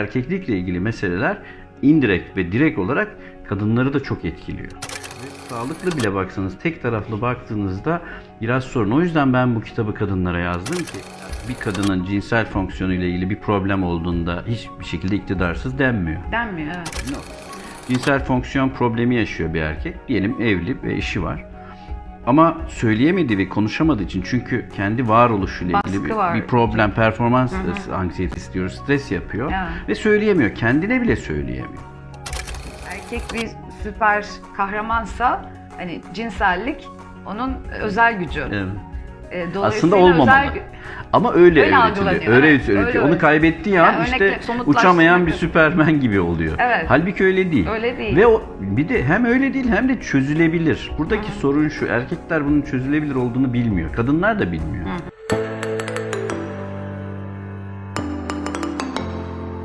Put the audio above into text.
Erkeklikle ilgili meseleler indirekt ve direkt olarak kadınları da çok etkiliyor. Sağlıklı bile baksanız, tek taraflı baktığınızda biraz sorun. O yüzden ben bu kitabı kadınlara yazdım ki bir kadının cinsel fonksiyonuyla ilgili bir problem olduğunda hiçbir şekilde iktidarsız denmiyor. Denmiyor evet. Cinsel fonksiyon problemi yaşıyor bir erkek. Diyelim evli ve eşi var. Ama söyleyemediği ve konuşamadığı için çünkü kendi varoluşuyla ilgili bir, var. bir problem, performans anksiyetesi diyoruz, stres yapıyor Evet. ve söyleyemiyor. Kendine bile söyleyemiyor. Erkek bir süper kahramansa hani cinsellik onun özel gücü. Evet. E, Aslında olmamalı. özel Ama öyle, Öyle öğretiliyor. Öyle evet. öğretiliyor. Öyle Onu kaybettiği an Yani işte örnekle- somutlaştırmak uçamayan bir süpermen gibi oluyor. Evet. Halbuki öyle değil. Öyle değil. Ve o bir de hem öyle değil hem de çözülebilir. Buradaki sorun şu. Erkekler bunun çözülebilir olduğunu bilmiyor. Kadınlar da bilmiyor.